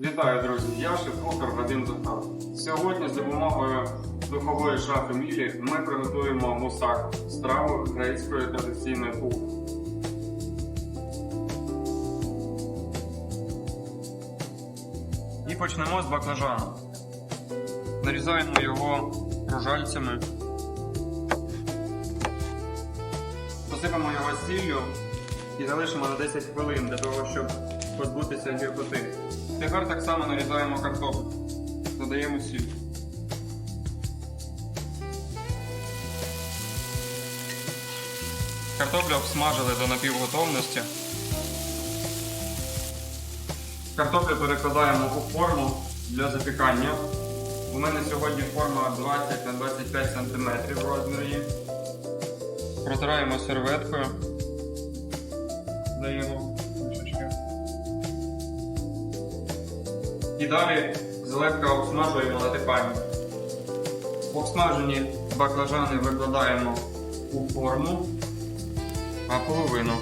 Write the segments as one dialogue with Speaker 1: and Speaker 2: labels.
Speaker 1: Вітаю, друзі! Я шеф-кухар Вадим Захар. Сьогодні за допомогою духової шафи Мілі ми приготуємо мусак страву грецької традиційної кухні. І почнемо з баклажану. Нарізаємо його кружальцями. Посипемо його сіллю і залишимо на 10 хвилин для того, щоб позбутися гіркоти. Тепер так само нарізаємо картоплю. Додаємо сіль. Картоплю обсмажили до напівготовності. Картоплю перекладаємо у форму для запікання. У мене сьогодні форма 20 на 25 см розмірі. Протираємо серветкою. Даємо І далі злегка обсмажуємо на типані. Обсмажені баклажани викладаємо у форму, а половину.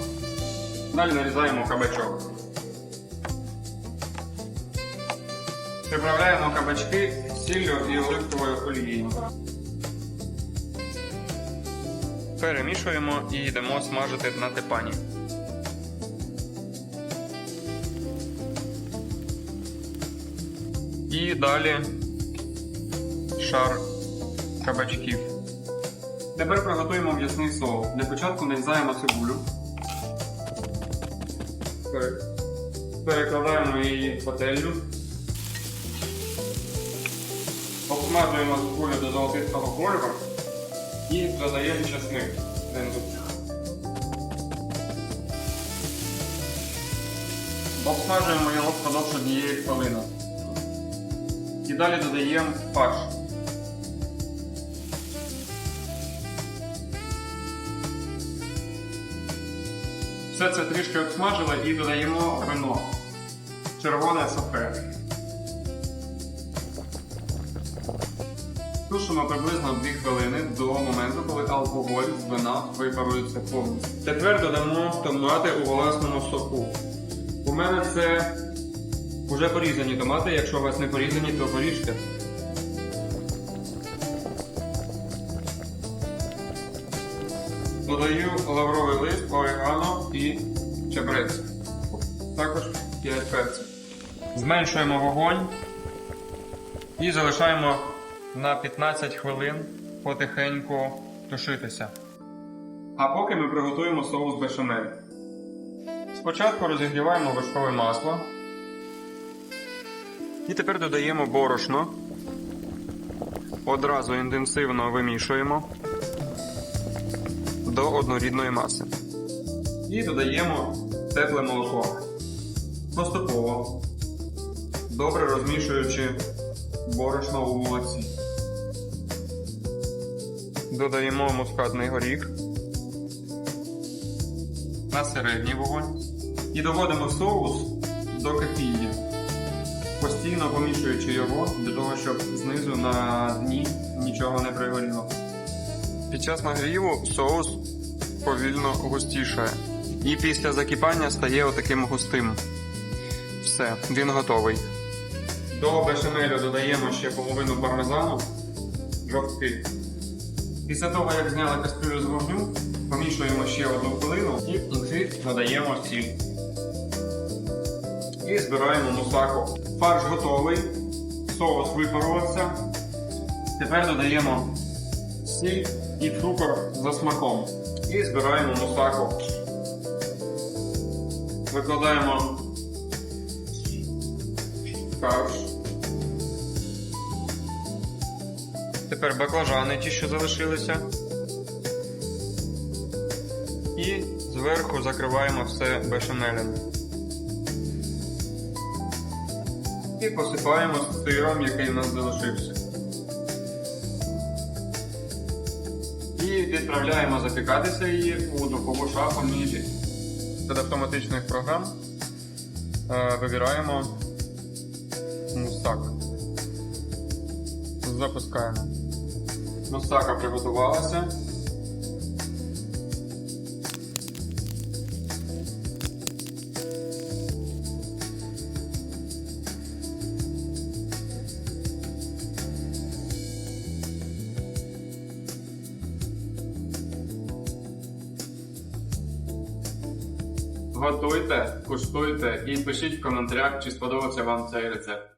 Speaker 1: Далі нарізаємо кабачок. Приправляємо кабачки сіллю і оливковою олією. Перемішуємо і йдемо смажити на типані. І далі шар кабачків. Тепер приготуємо м'ясний соус. Для початку нарізаємо цибулю. Перекладаємо її в пательню. Обсмажуємо цибулю до золотистого кольору і додаємо чесник. Обсмажуємо його впродовж однієї хвилини. І далі додаємо фарш. Все це трішки обсмажили і додаємо вино. Червоне сухе. Тушимо приблизно 2 хвилини до моменту, коли алкоголь з вина випарується повністю. Тепер додамо томати у власному соку. У мене це вже порізані томати, якщо у вас не порізані, то поріжте. Додаю лавровий лист, орегано і чебрець. Також 5 перців. Зменшуємо вогонь і залишаємо на 15 хвилин потихеньку тушитися. А поки ми приготуємо соус бешамель. Спочатку розігріваємо вершкове масло. І тепер додаємо борошно. Одразу інтенсивно вимішуємо до однорідної маси. І додаємо тепле молоко. Поступово, добре розмішуючи борошно у молоці. Додаємо мускатний горіх на середній вогонь і доводимо соус до кипіння постійно помішуючи його для того, щоб знизу на дні нічого не пригоріло. Під час нагріву соус повільно густішає. І після закипання стає отаким густим. Все, він готовий. До бешамелю додаємо ще половину пармезану жовтки. Після того, як зняли кастрюлю з вогню, помішуємо ще одну хвилину і кінці додаємо сіль. І збираємо мусаку. Фарш готовий, соус випарувався. Тепер додаємо сіль і цукор за смаком. І збираємо мусаку. Викладаємо фарш. Тепер баклажани ті, що залишилися. І зверху закриваємо все бешамелем. І посипаємо сиром, який у нас залишився. І відправляємо запікатися її у духову шафу мілі. Від автоматичних програм е, вибираємо мусак. Запускаємо. Мусака приготувалася. Готуйте, куштуйте і пишіть в коментарях, чи сподобався вам цей рецепт.